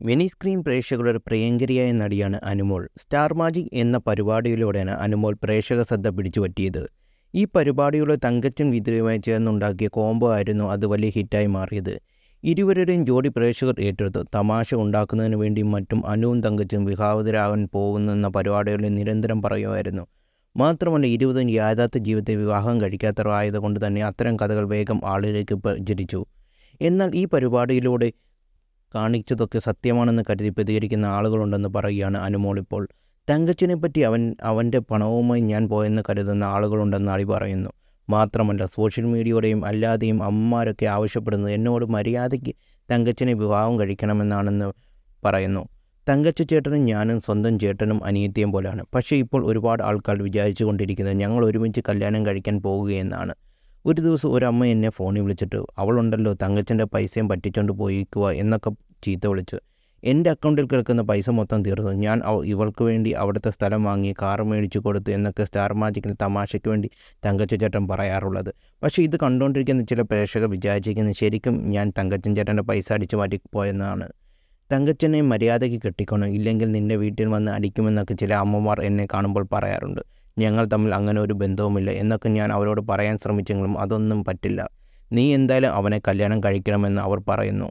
Mini screen പ്രേക്ഷകരുടെ പ്രിയങ്കരിയായ നടിയാണ് Anumol. Star magic എന്ന പരിപാടിയിലൂടെയാണ് അനുമോൾ പ്രേക്ഷക ശ്രദ്ധ പിടിച്ചുപറ്റിയത്. ഈ പരിപാടിയുടെ തങ്കച്ചൻ വിദ്യയുമായി ചേർന്നുണ്ടാക്കിയ കോംബോ ആയിരുന്നു അത് വലിയ ഹിറ്റായി മാറിയത്. ഇരുവരുടെയും ജോഡി പ്രേക്ഷകർ ഏറ്റെടുത്തു. തമാശ ഉണ്ടാക്കുന്നതിന് വേണ്ടി മറ്റും അനുവും തങ്കച്ചും വിവാഹിതരാകാൻ പോകുന്നെന്ന പരിപാടികളിൽ നിരന്തരം പറയുമായിരുന്നു. മാത്രമല്ല ഇരുപതും യാഥാർത്ഥ്യ ജീവിതത്തെ വിവാഹം കഴിക്കാത്തവർ ആയതുകൊണ്ട് തന്നെ അത്തരം കഥകൾ വേഗം ആളുകളിലേക്ക് പ്രചരിച്ചു എന്നാൽ ഈ പരിപാടിയിലൂടെ കാണിച്ചതൊക്കെ സത്യമാണെന്ന് കരുതി പ്രതികരിക്കുന്ന ആളുകളുണ്ടെന്ന് പറയുകയാണ് അനുമോൾ ഇപ്പോൾ. തങ്കച്ചിനെ പറ്റി അവൻ അവന്റെ പണവുമായി ഞാൻ പോയെന്ന് കരുതുന്ന ആളുകളുണ്ടെന്ന് അളി പറയുന്നു. മാത്രമല്ല സോഷ്യൽ മീഡിയയുടെയും അല്ലാതെയും അമ്മമാരൊക്കെ ആവശ്യപ്പെടുന്നത് എന്നോട് മര്യാദയ്ക്ക് തങ്കച്ചിനെ വിവാഹം കഴിക്കണമെന്നാണെന്ന് പറയുന്നു. തങ്കച്ച ചേട്ടനും ഞാനും സ്വന്തം ചേട്ടനും അനിയത്തിയും പോലെയാണ്. പക്ഷേ ഇപ്പോൾ ഒരുപാട് ആൾക്കാർ വിചാരിച്ചു കൊണ്ടിരിക്കുന്നത് ഞങ്ങൾ ഒരുമിച്ച് കല്യാണം കഴിക്കാൻ പോകുകയെന്നാണ്. ഒരു ദിവസം ഒരമ്മ എന്നെ ഫോണിൽ വിളിച്ചിട്ട് അവളുണ്ടല്ലോ തങ്കച്ചന്റെ പൈസയും പറ്റിച്ചുകൊണ്ട് പോയിക്കുക എന്നൊക്കെ ചീത്ത വിളിച്ചു. എന്റെ അക്കൗണ്ടിൽ കിടക്കുന്ന പൈസ മൊത്തം തീർന്നു. ഞാൻ ഇവൾക്ക് വേണ്ടി അവിടുത്തെ സ്ഥലം വാങ്ങി കാർ മേടിച്ചു കൊടുത്തു എന്നൊക്കെ സ്റ്റാർ മാജിക്കിൽ തമാശയ്ക്ക് വേണ്ടി തങ്കച്ച ചേട്ടൻ പറയാറുള്ളത്. പക്ഷേ ഇത് കണ്ടുകൊണ്ടിരിക്കുന്ന ചില പ്രേക്ഷകർ വിചാരിച്ചിരിക്കുന്നത് ശരിക്കും ഞാൻ തങ്കച്ചൻ ചേട്ടന്റെ പൈസ അടിച്ചു മാറ്റി പോയെന്നാണ്. തങ്കച്ചനെ മര്യാദയ്ക്ക് കെട്ടിക്കണം. ഇല്ലെങ്കിൽ നിന്റെ വീട്ടിൽ വന്ന് അടിക്കുമെന്നൊക്കെ ചില അമ്മമാർ എന്നെ കാണുമ്പോൾ പറയാറുണ്ട്. ഞങ്ങൾ തമ്മിൽ അങ്ങനെ ഒരു ബന്ധവുമില്ല എന്നൊക്കെ ഞാൻ അവരോട് പറയാൻ ശ്രമിച്ചെങ്കിലും അതൊന്നും പറ്റില്ല. നീ എന്തായാലും അവനെ കല്യാണം കഴിക്കണമെന്ന് അവർ പറയുന്നു.